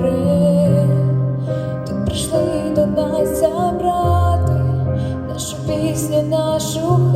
вже тут прийшли до нас забрати нашу пісню, нашу